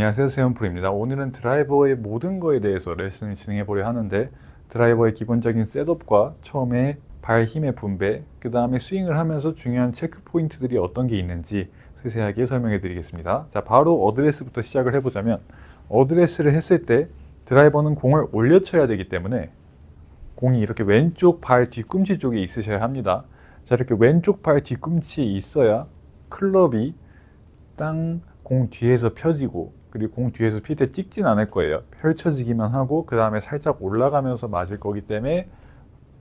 안녕하세요 세연프로입니다. 오늘은 드라이버의 모든 거에 대해서 레슨을 진행해 보려 하는데 드라이버의 기본적인 셋업과 처음에 발 힘의 분배, 그 다음에 스윙을 하면서 중요한 체크 포인트들이 어떤 게 있는지 세세하게 설명해 드리겠습니다. 자 바로 어드레스부터 시작을 해보자면 어드레스를 했을 때 드라이버는 공을 올려 쳐야 되기 때문에 공이 이렇게 왼쪽 발 뒤꿈치 쪽에 있으셔야 합니다. 자 이렇게 왼쪽 발 뒤꿈치에 있어야 클럽이 땅 공 뒤에서 펴지고 그리고 공 뒤에서 필때 찍진 않을 거예요. 펼쳐지기만 하고 그 다음에 살짝 올라가면서 맞을 거기 때문에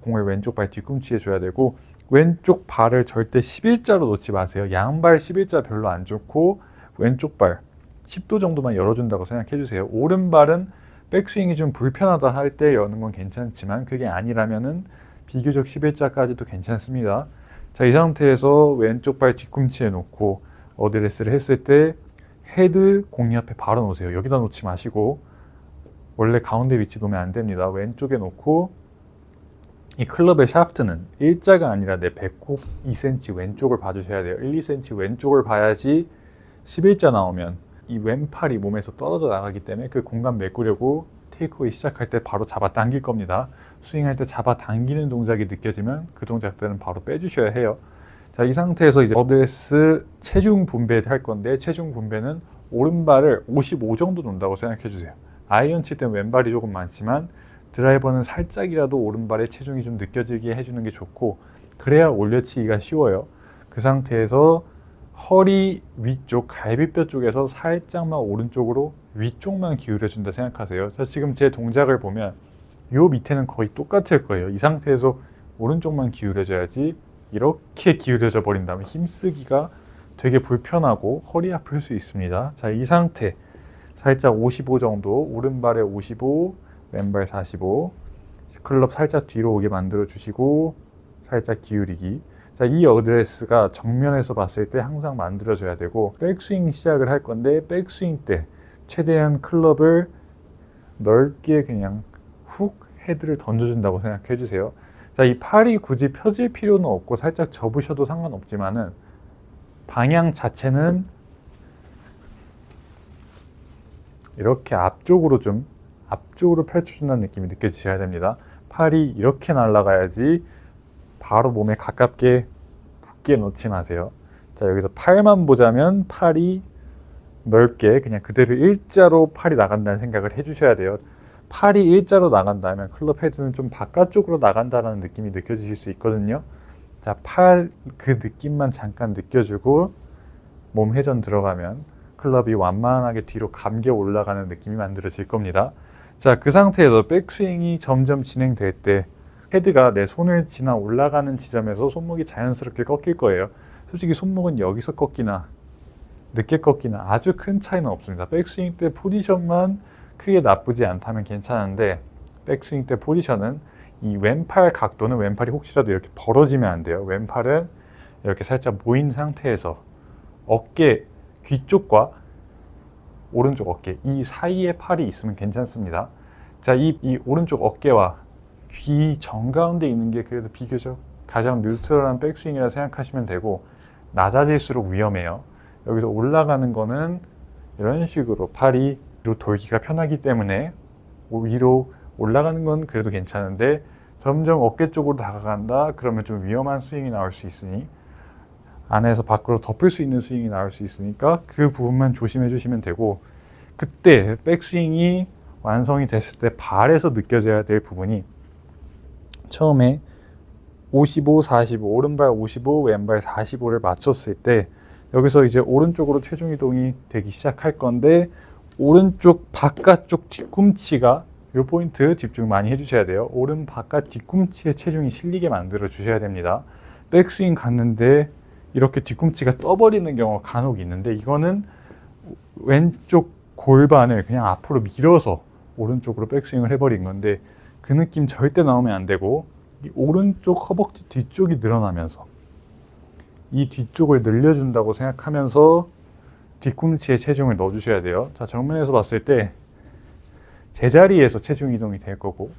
공을 왼쪽 발 뒤꿈치에 줘야 되고 왼쪽 발을 절대 11자로 놓지 마세요. 양발 11자 별로 안 좋고 왼쪽 발 10도 정도만 열어준다고 생각해 주세요. 오른발은 백스윙이 좀 불편하다 할 때 여는 건 괜찮지만 그게 아니라면은 비교적 11자까지도 괜찮습니다. 자, 이 상태에서 왼쪽 발 뒤꿈치에 놓고 어드레스를 했을 때 헤드 공 옆에 바로 놓으세요. 여기다 놓지 마시고 원래 가운데 위치 놓으면 안 됩니다. 왼쪽에 놓고 이 클럽의 샤프트는 일자가 아니라 내 배꼽 2cm 왼쪽을 봐주셔야 돼요. 1, 2cm 왼쪽을 봐야지 11자 나오면 이 왼팔이 몸에서 떨어져 나가기 때문에 그 공간 메꾸려고 테이크웨이 시작할 때 바로 잡아 당길 겁니다. 스윙할 때 잡아 당기는 동작이 느껴지면 그 동작들은 바로 빼주셔야 해요. 자, 이 상태에서 이제 어드레스 체중 분배를 할 건데 체중 분배는 오른발을 55 정도 놓는다고 생각해 주세요. 아이언 칠 때는 왼발이 조금 많지만 드라이버는 살짝이라도 오른발에 체중이 좀 느껴지게 해주는 게 좋고 그래야 올려치기가 쉬워요. 그 상태에서 허리 위쪽 갈비뼈 쪽에서 살짝만 오른쪽으로 위쪽만 기울여 준다 생각하세요. 자, 지금 제 동작을 보면 요 밑에는 거의 똑같을 거예요. 이 상태에서 오른쪽만 기울여줘야지 이렇게 기울여져 버린다면 힘쓰기가 되게 불편하고 허리 아플 수 있습니다. 자, 이 상태 살짝 55 정도 오른발에 55 왼발 45 클럽 살짝 뒤로 오게 만들어 주시고 살짝 기울이기 자, 이 어드레스가 정면에서 봤을 때 항상 만들어져야 되고 백스윙 시작을 할 건데 백스윙 때 최대한 클럽을 넓게 그냥 훅 헤드를 던져준다고 생각해 주세요. 자, 이 팔이 굳이 펴질 필요는 없고 살짝 접으셔도 상관없지만은 방향 자체는 이렇게 앞쪽으로 좀 앞쪽으로 펼쳐준다는 느낌이 느껴지셔야 됩니다. 팔이 이렇게 날아가야지 바로 몸에 가깝게 붙게 놓지 마세요. 자, 여기서 팔만 보자면 팔이 넓게 그냥 그대로 일자로 팔이 나간다는 생각을 해주셔야 돼요. 팔이 일자로 나간다면 클럽 헤드는 좀 바깥쪽으로 나간다는 느낌이 느껴지실 수 있거든요. 자, 팔 그 느낌만 잠깐 느껴주고 몸 회전 들어가면 클럽이 완만하게 뒤로 감겨 올라가는 느낌이 만들어질 겁니다. 자, 그 상태에서 백스윙이 점점 진행될 때 헤드가 내 손을 지나 올라가는 지점에서 손목이 자연스럽게 꺾일 거예요. 솔직히 손목은 여기서 꺾이나 늦게 꺾이나 아주 큰 차이는 없습니다. 백스윙 때 포지션만 크게 나쁘지 않다면 괜찮은데 백스윙 때 포지션은 이 왼팔 각도는 왼팔이 혹시라도 이렇게 벌어지면 안 돼요. 왼팔은 이렇게 살짝 모인 상태에서 어깨 귀 쪽과 오른쪽 어깨 이 사이에 팔이 있으면 괜찮습니다. 자, 이, 이 오른쪽 어깨와 귀 정가운데 있는 게 그래도 비교적 가장 뉴트럴한 백스윙이라 생각하시면 되고 낮아질수록 위험해요. 여기서 올라가는 거는 이런 식으로 팔이 위로 돌기가 편하기 때문에 위로 올라가는 건 그래도 괜찮은데 점점 어깨 쪽으로 다가간다 그러면 좀 위험한 스윙이 나올 수 있으니 안에서 밖으로 덮을 수 있는 스윙이 나올 수 있으니까 그 부분만 조심해 주시면 되고 그때 백스윙이 완성이 됐을 때 발에서 느껴져야 될 부분이 처음에 55, 45, 오른발 55, 왼발 45를 맞췄을 때 여기서 이제 오른쪽으로 체중 이동이 되기 시작할 건데 오른쪽 바깥쪽 뒤꿈치가 이 포인트 집중 많이 해주셔야 돼요. 오른 바깥 뒤꿈치에 체중이 실리게 만들어 주셔야 됩니다. 백스윙 갔는데 이렇게 뒤꿈치가 떠버리는 경우가 간혹 있는데 이거는 왼쪽 골반을 그냥 앞으로 밀어서 오른쪽으로 백스윙을 해버린 건데 그 느낌 절대 나오면 안 되고 이 오른쪽 허벅지 뒤쪽이 늘어나면서 이 뒤쪽을 늘려준다고 생각하면서 뒤꿈치에 체중을 넣어주셔야 돼요. 자, 정면에서 봤을 때 제자리에서 체중 이동이 될 거고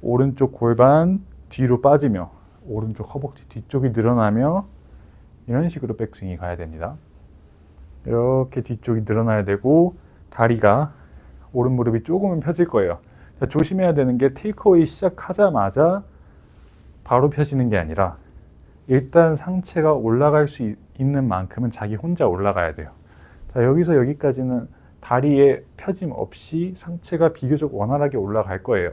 오른쪽 골반 뒤로 빠지며 오른쪽 허벅지 뒤쪽이 늘어나며 이런 식으로 백스윙이 가야 됩니다. 이렇게 뒤쪽이 늘어나야 되고 다리가 오른 무릎이 조금은 펴질 거예요. 자, 조심해야 되는 게 테이크어웨이 시작하자마자 바로 펴지는 게 아니라 일단 상체가 올라갈 수 있- 있는 만큼은 자기 혼자 올라가야 돼요. 자, 여기서 여기까지는 다리에 펴짐 없이 상체가 비교적 원활하게 올라갈 거예요.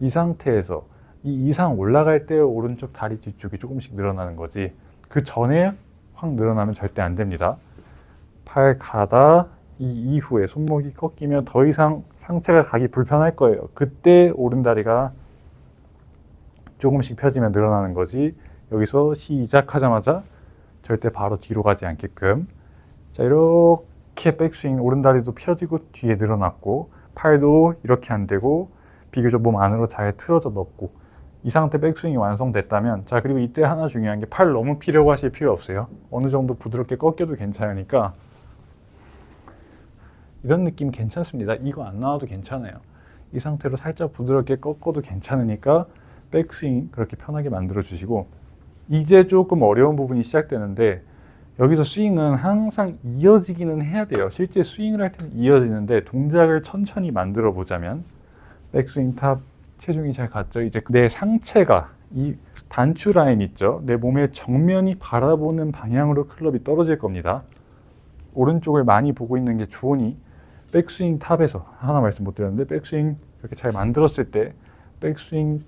이 상태에서 이 이상 올라갈 때 오른쪽 다리 뒤쪽이 조금씩 늘어나는 거지. 그 전에 확 늘어나면 절대 안 됩니다. 팔 가다 이 이후에 손목이 꺾이면 더 이상 상체가 가기 불편할 거예요. 그때 오른 다리가 조금씩 펴지면 늘어나는 거지. 여기서 시작하자마자 절대 바로 뒤로 가지 않게끔. 자, 이렇게 백스윙 오른 다리도 펴지고 뒤에 늘어났고 팔도 이렇게 안 되고 비교적 몸 안으로 잘 틀어져 넣고 이 상태 백스윙이 완성됐다면 자 그리고 이때 하나 중요한 게 팔 너무 피려고 하실 필요 없어요. 어느 정도 부드럽게 꺾여도 괜찮으니까 이런 느낌 괜찮습니다. 이거 안 나와도 괜찮아요. 이 상태로 살짝 부드럽게 꺾어도 괜찮으니까 백스윙 그렇게 편하게 만들어 주시고 이제 조금 어려운 부분이 시작되는데 여기서 스윙은 항상 이어지기는 해야 돼요. 실제 스윙을 할 때는 이어지는데 동작을 천천히 만들어 보자면 백스윙 탑 체중이 잘 갔죠. 이제 내 상체가 이 단추 라인 있죠. 내 몸의 정면이 바라보는 방향으로 클럽이 떨어질 겁니다. 오른쪽을 많이 보고 있는 게 좋으니 백스윙 탑에서 하나 말씀 못 드렸는데 백스윙 이렇게 잘 만들었을 때 백스윙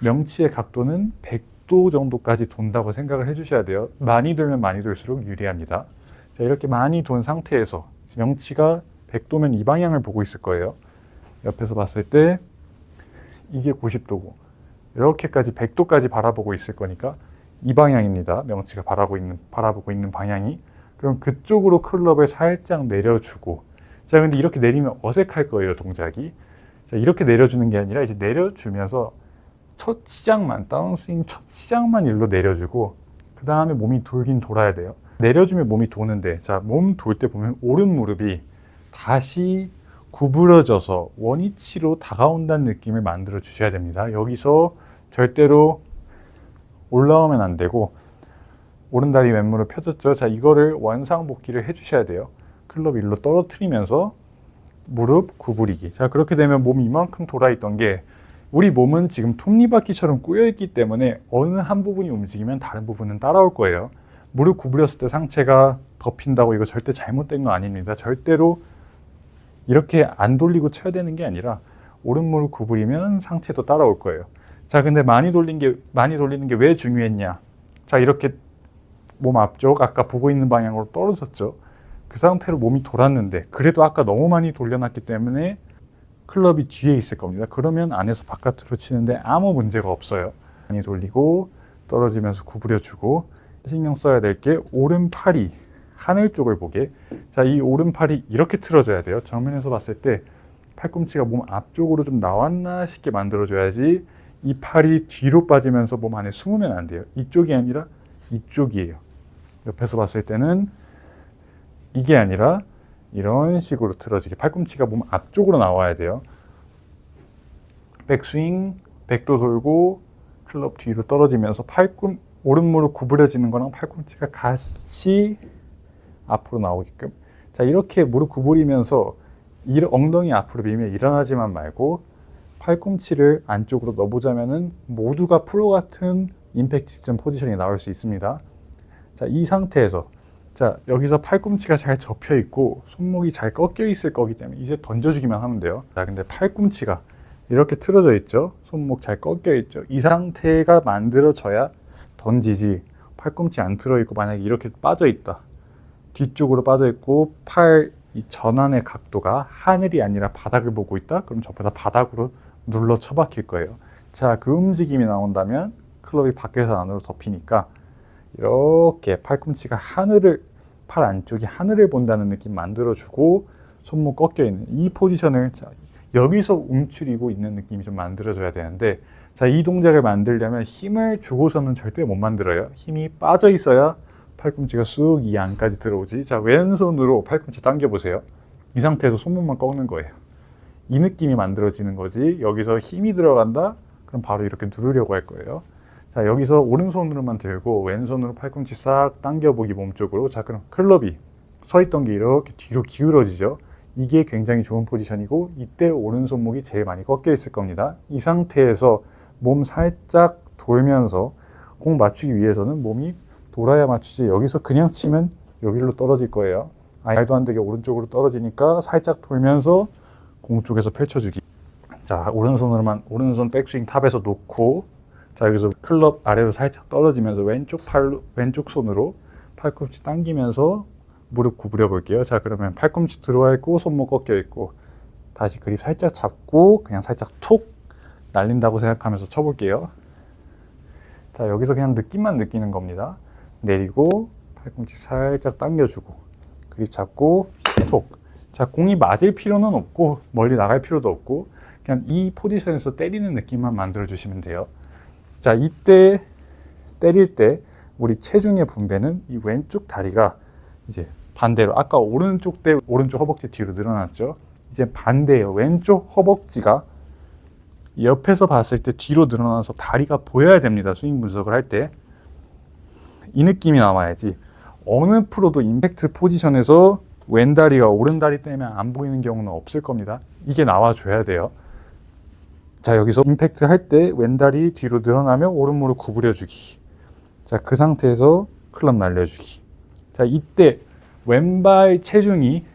명치의 각도는 100 도 정도까지 돈다고 생각을 해주셔야 돼요. 많이 돌면 많이 돌수록 유리합니다. 자, 이렇게 많이 돈 상태에서 명치가 100도면 이 방향을 보고 있을 거예요. 옆에서 봤을 때 이게 90도고 이렇게까지 100도까지 바라보고 있을 거니까 이 방향입니다. 명치가 바라보고 있는 바라보고 있는 방향이 그럼 그쪽으로 클럽을 살짝 내려주고 자 근데 이렇게 내리면 어색할 거예요 동작이 자 이렇게 내려주는 게 아니라 이제 내려주면서 첫 시작만 다운스윙 첫 시작만 일로 내려주고 그 다음에 몸이 돌긴 돌아야 돼요. 내려주면 몸이 도는데 자 몸 돌 때 보면 오른 무릎이 다시 구부러져서 원위치로 다가온다는 느낌을 만들어 주셔야 됩니다. 여기서 절대로 올라오면 안 되고 오른다리 왼무릎 펴졌죠? 자 이거를 원상복귀를 해 주셔야 돼요. 클럽 일로 떨어뜨리면서 무릎 구부리기. 자, 그렇게 되면 몸이 이만큼 돌아있던 게 우리 몸은 지금 톱니바퀴처럼 꼬여있기 때문에 어느 한 부분이 움직이면 다른 부분은 따라올 거예요. 무릎 구부렸을 때 상체가 덮인다고 이거 절대 잘못된 거 아닙니다. 절대로 이렇게 안 돌리고 쳐야 되는 게 아니라 오른 무릎 구부리면 상체도 따라올 거예요. 자, 근데 많이 돌린 게 많이 돌리는 게 왜 중요했냐? 자, 이렇게 몸 앞쪽 아까 보고 있는 방향으로 떨어졌죠. 그 상태로 몸이 돌았는데 그래도 아까 너무 많이 돌려놨기 때문에 클럽이 뒤에 있을 겁니다. 그러면 안에서 바깥으로 치는데 아무 문제가 없어요. 많이 돌리고 떨어지면서 구부려주고 신경 써야 될 게 오른팔이 하늘 쪽을 보게. 자, 이 오른팔이 이렇게 틀어져야 돼요. 정면에서 봤을 때 팔꿈치가 몸 앞쪽으로 좀 나왔나 싶게 만들어줘야지 이 팔이 뒤로 빠지면서 몸 안에 숨으면 안 돼요. 이쪽이 아니라 이쪽이에요. 옆에서 봤을 때는 이게 아니라 이런 식으로 틀어지게 팔꿈치가 몸 앞쪽으로 나와야 돼요. 백스윙, 백도 돌고 클럽 뒤로 떨어지면서 팔꿈 오른 무릎 구부려지는 거랑 팔꿈치가 같이 앞으로 나오게끔. 자 이렇게 무릎 구부리면서 이 엉덩이 앞으로 밀면 일어나지만 말고 팔꿈치를 안쪽으로 넣어보자면은 모두가 프로 같은 임팩트 직전 포지션이 나올 수 있습니다. 자 이 상태에서 자 여기서 팔꿈치가 잘 접혀 있고 손목이 잘 꺾여 있을 거기 때문에 이제 던져주기만 하면 돼요. 자 근데 팔꿈치가 이렇게 틀어져 있죠? 손목 잘 꺾여 있죠? 이 상태가 만들어져야 던지지. 팔꿈치 안 틀어 있고 만약에 이렇게 빠져 있다. 뒤쪽으로 빠져 있고 팔 이 전환의 각도가 하늘이 아니라 바닥을 보고 있다? 그럼 저보다 바닥으로 눌러 쳐박힐 거예요. 자 그 움직임이 나온다면 클럽이 밖에서 안으로 덮이니까 이렇게 팔꿈치가 하늘을 팔 안쪽이 하늘을 본다는 느낌 만들어주고 손목 꺾여 있는 이 포지션을 자, 여기서 움츠리고 있는 느낌이 좀 만들어져야 되는데 자 이 동작을 만들려면 힘을 주고서는 절대 못 만들어요. 힘이 빠져 있어야 팔꿈치가 쑥 이 안까지 들어오지. 자 왼손으로 팔꿈치 당겨 보세요. 이 상태에서 손목만 꺾는 거예요. 이 느낌이 만들어지는 거지. 여기서 힘이 들어간다? 그럼 바로 이렇게 누르려고 할 거예요 자 여기서 오른손으로만 들고 왼손으로 팔꿈치 싹 당겨보기 몸쪽으로 자 그럼 클럽이 서 있던 게 이렇게 뒤로 기울어지죠 이게 굉장히 좋은 포지션이고 이때 오른손목이 제일 많이 꺾여 있을 겁니다. 이 상태에서 몸 살짝 돌면서 공 맞추기 위해서는 몸이 돌아야 맞추지 여기서 그냥 치면 여기로 떨어질 거예요. 아, 말도 안 되게 오른쪽으로 떨어지니까 살짝 돌면서 공 쪽에서 펼쳐주기. 자, 오른손으로만 오른손 백스윙 탑에서 놓고 자, 여기서 클럽 아래로 살짝 떨어지면서 왼쪽 팔로 왼쪽 손으로 팔꿈치 당기면서 무릎 구부려 볼게요. 자, 그러면 팔꿈치 들어와 있고 손목 꺾여 있고 다시 그립 살짝 잡고 그냥 살짝 툭 날린다고 생각하면서 쳐볼게요. 자, 여기서 그냥 느낌만 느끼는 겁니다. 내리고 팔꿈치 살짝 당겨주고 그립 잡고 톡. 자, 공이 맞을 필요는 없고 멀리 나갈 필요도 없고 그냥 이 포지션에서 때리는 느낌만 만들어 주시면 돼요. 자, 이때 때릴 때 우리 체중의 분배는 이 왼쪽 다리가 이제 반대로 아까 오른쪽 때 오른쪽 허벅지 뒤로 늘어났죠. 이제 반대예요. 왼쪽 허벅지가 옆에서 봤을 때 뒤로 늘어나서 다리가 보여야 됩니다. 스윙 분석을 할 때. 이 느낌이 나와야지. 어느 프로도 임팩트 포지션에서 왼 다리가 오른 다리 때문에 안 보이는 경우는 없을 겁니다. 이게 나와줘야 돼요. 자, 여기서 임팩트 할 때 왼다리 뒤로 늘어나면 오른무릎 구부려주기. 자, 그 상태에서 클럽 날려주기. 자, 이때 왼발 체중이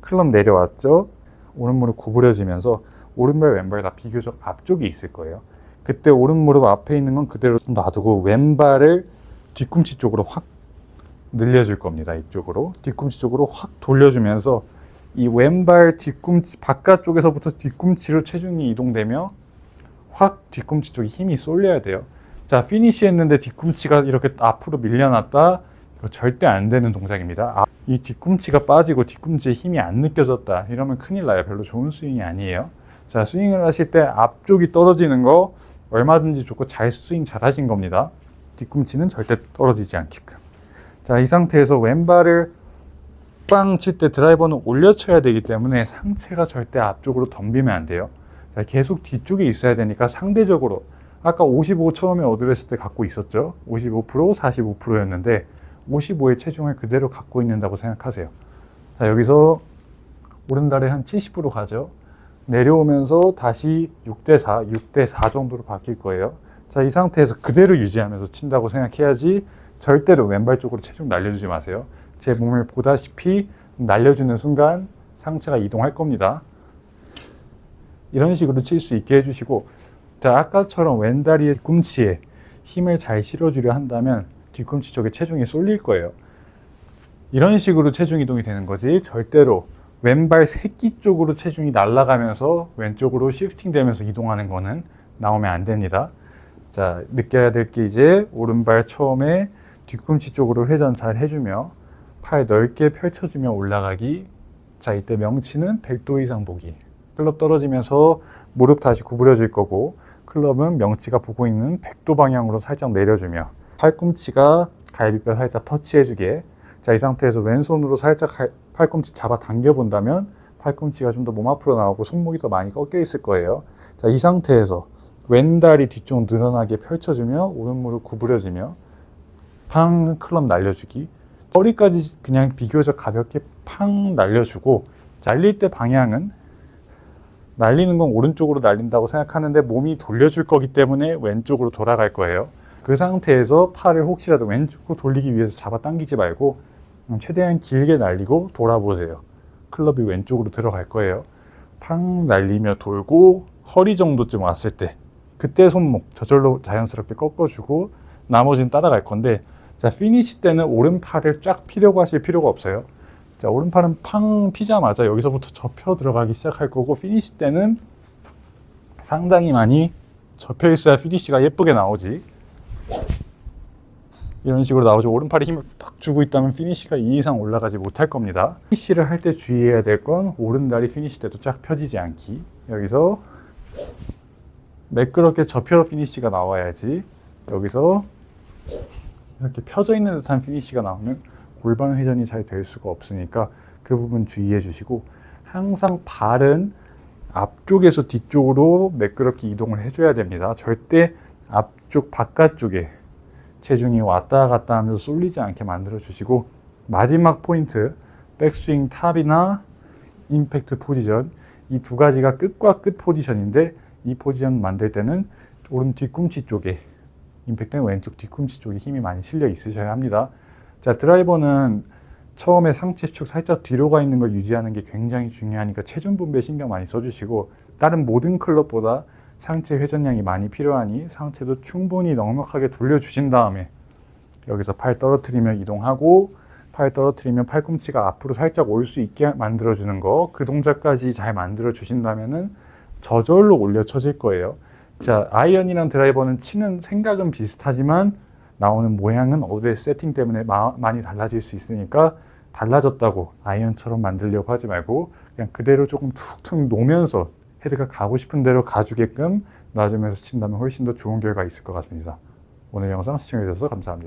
클럽 내려왔죠? 오른무릎 구부려지면서 오른발 왼발 다 비교적 앞쪽에 있을 거예요. 그때 오른무릎 앞에 있는 건 그대로 놔두고 왼발을 뒤꿈치 쪽으로 확 늘려줄 겁니다. 이쪽으로 뒤꿈치 쪽으로 확 돌려주면서 이 왼발 뒤꿈치 바깥쪽에서부터 뒤꿈치로 체중이 이동되며 확 뒤꿈치 쪽에 힘이 쏠려야 돼요. 자 피니시 했는데 뒤꿈치가 이렇게 앞으로 밀려났다. 이거 절대 안 되는 동작입니다. 아, 이 뒤꿈치가 빠지고 뒤꿈치에 힘이 안 느껴졌다. 이러면 큰일 나요. 별로 좋은 스윙이 아니에요. 자 스윙을 하실 때 앞쪽이 떨어지는 거 얼마든지 좋고 잘 스윙 잘 하신 겁니다. 뒤꿈치는 절대 떨어지지 않게끔. 자, 이 상태에서 왼발을 빵칠때 드라이버는 올려쳐야 되기 때문에 상체가 절대 앞쪽으로 덤비면 안 돼요. 자, 계속 뒤쪽에 있어야 되니까 상대적으로 아까 55 처음에 어드레스 때 갖고 있었죠. 55% 45%였는데 55의 체중을 그대로 갖고 있는다고 생각하세요. 자, 여기서 오른다리 한 70% 가죠. 내려오면서 다시 6대4, 6대4 정도로 바뀔 거예요. 자, 이 상태에서 그대로 유지하면서 친다고 생각해야지 절대로 왼발 쪽으로 체중 날려주지 마세요. 제 몸을 보다시피 날려주는 순간 상체가 이동할 겁니다. 이런 식으로 칠 수 있게 해주시고, 자, 아까처럼 왼다리의 뒤꿈치에 힘을 잘 실어주려 한다면 뒤꿈치 쪽에 체중이 쏠릴 거예요. 이런 식으로 체중 이동이 되는 거지, 절대로 왼발 새끼 쪽으로 체중이 날아가면서 왼쪽으로 시프팅 되면서 이동하는 거는 나오면 안 됩니다. 자, 느껴야 될 게 이제 오른발 처음에 뒤꿈치 쪽으로 회전 잘 해주며 팔 넓게 펼쳐주며 올라가기. 자, 이때 명치는 100도 이상 보기. 클럽 떨어지면서 무릎 다시 구부려질 거고 클럽은 명치가 보고 있는 100도 방향으로 살짝 내려주며 팔꿈치가 갈비뼈 살짝 터치해주게. 자, 이 상태에서 왼손으로 살짝 갈- 팔꿈치 잡아 당겨 본다면 팔꿈치가 좀 더 몸 앞으로 나오고 손목이 더 많이 꺾여 있을 거예요. 자, 이 상태에서 왼다리 뒤쪽 늘어나게 펼쳐주며 오른 무릎 구부려지며 팡 클럽 날려주기 허리까지 그냥 비교적 가볍게 팡 날려주고 날릴 때 방향은 날리는 건 오른쪽으로 날린다고 생각하는데 몸이 돌려줄 거기 때문에 왼쪽으로 돌아갈 거예요. 그 상태에서 팔을 혹시라도 왼쪽으로 돌리기 위해서 잡아 당기지 말고 음, 최대한 길게 날리고 돌아보세요. 클럽이 왼쪽으로 들어갈 거예요. 팡 날리며 돌고 허리 정도쯤 왔을 때 그때 손목 저절로 자연스럽게 꺾어주고 나머지는 따라갈 건데 자 피니시 때는 오른팔을 쫙 피려고 하실 필요가 없어요. 자 오른팔은 팡 피자마자 여기서부터 접혀 들어가기 시작할 거고 피니시 때는 상당히 많이 접혀 있어야 피니시가 예쁘게 나오지. 이런 식으로 나오죠. 오른팔에 힘을 팍 주고 있다면 피니시가 이 이상 올라가지 못할 겁니다. 피니시를 할 때 주의해야 될 건 오른다리 피니시 때도 쫙 펴지지 않기. 여기서 매끄럽게 접혀 피니시가 나와야지 여기서 이렇게 펴져 있는 듯한 피니시가 나오면 골반 회전이 잘 될 수가 없으니까 그 부분 주의해 주시고 항상 발은 앞쪽에서 뒤쪽으로 매끄럽게 이동을 해줘야 됩니다. 절대 앞쪽 바깥쪽에 체중이 왔다 갔다 하면서 쏠리지 않게 만들어 주시고 마지막 포인트 백스윙 탑이나 임팩트 포지션 이 두 가지가 끝과 끝 포지션인데 이 포지션 만들 때는 오른 뒤꿈치 쪽에 임팩트는 왼쪽 뒤꿈치 쪽에 힘이 많이 실려 있으셔야 합니다. 자 드라이버는 처음에 상체 축 살짝 뒤로 가 있는 걸 유지하는 게 굉장히 중요하니까 체중 분배 신경 많이 써주시고 다른 모든 클럽보다 상체 회전량이 많이 필요하니 상체도 충분히 넉넉하게 돌려주신 다음에 여기서 팔 떨어뜨리며 이동하고 팔 떨어뜨리면 팔꿈치가 앞으로 살짝 올 수 있게 만들어주는 거 그 동작까지 잘 만들어 주신다면은 저절로 올려 쳐질 거예요. 자 아이언이랑 드라이버는 치는 생각은 비슷하지만 나오는 모양은 어드의 세팅 때문에 마- 많이 달라질 수 있으니까 달라졌다고 아이언처럼 만들려고 하지 말고 그냥 그대로 조금 툭툭 놓으면서 헤드가 가고 싶은 대로 가주게끔 놔주면서 친다면 훨씬 더 좋은 결과 있을 것 같습니다. 오늘 영상 시청해주셔서 감사합니다.